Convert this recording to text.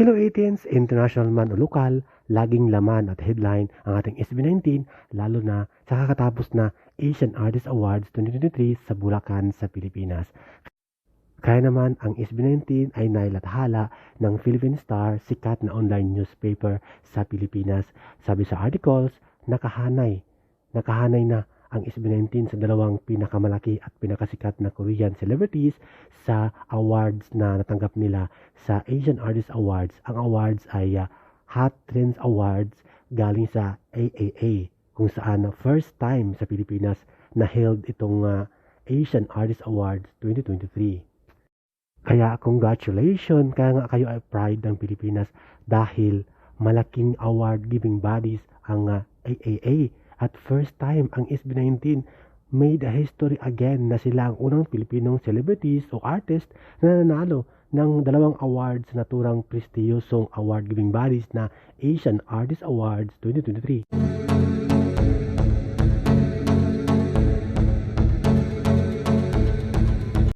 Hello 18s, international man o lokal, laging laman at headline ang ating SB19 lalo na sa kakatapos na Asian Artist Awards 2023 sa Bulacan sa Pilipinas. Kaya naman ang SB19 ay nailathala ng Philippine Star, sikat na online newspaper sa Pilipinas. Sabi sa articles, nakahanay, nakahanay na ang SB19 sa dalawang pinakamalaki at pinakasikat na Korean celebrities sa awards na natanggap nila sa Asian Artist Awards. Ang awards ay uh, Hot Trends Awards galing sa AAA kung saan first time sa Pilipinas na held itong uh, Asian Artist Awards 2023. Kaya congratulations, kaya nga kayo ay pride ng Pilipinas dahil malaking award giving bodies ang uh, AAA at first time ang SB19 made a history again na sila ang unang Pilipinong celebrities o artist na nanalo ng dalawang awards na turang prestiyosong award giving bodies na Asian Artist Awards 2023.